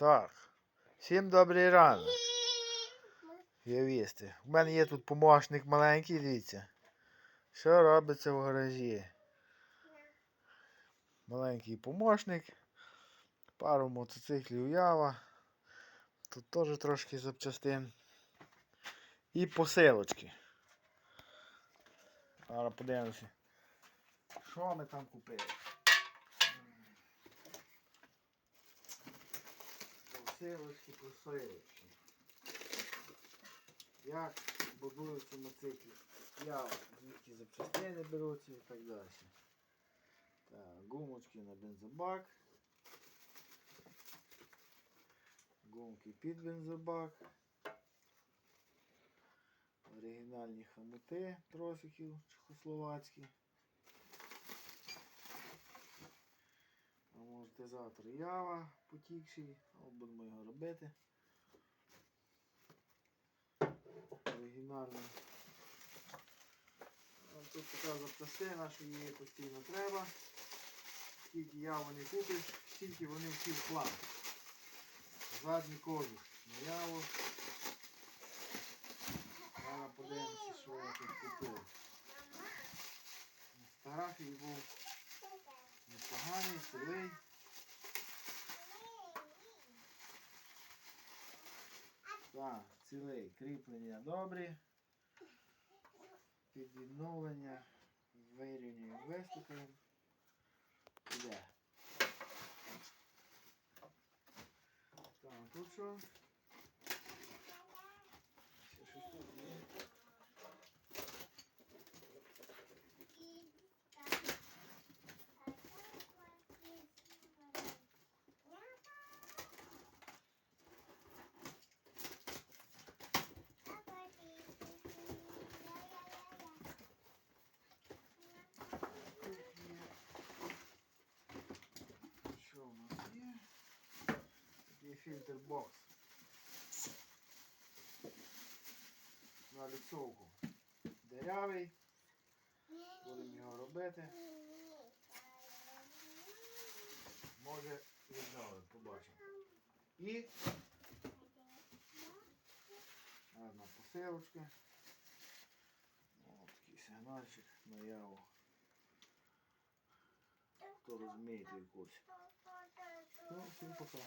Так. Всім добрий ранок. Явісти. У мене є тут помощник маленький, дивіться. Що робиться в гаражі? Маленький помощник. Пару мотоциклів Ява. Тут теж трошки запчастин. І посилочки. Зараз подивимося. Що ми там купили? Посилочки, посилочки. Як будуються мотоцикли? Я звідки запчастини беруться і так далі. Так, гумочки на бензобак. Гумки під бензобак. Оригінальні хомути тросиків чехословацькі. Амортизатор Ява потікший, От будемо його робити. Оригінальний. Тут така запчастина, що її постійно треба. Скільки яву не купиш, стільки вони всі вклад. Задній кожух на яву. Зараз подивимося, що я тут купив. Фотографії був непоганий, цілий. Так, цілий. Кріплення добрі. Підвідновлення. Вирівнюємо, виступаємо. Іде. Так, тут що? Ще щось тут є. Тут є. Що у нас є? Тут бокс. На ліцовку. Дерявий. Будемо його робити. Може відновимо, побачимо. І одна посилочка. О, такий сигнальчик наяву. Хто розуміє, той. Ну, всім пока.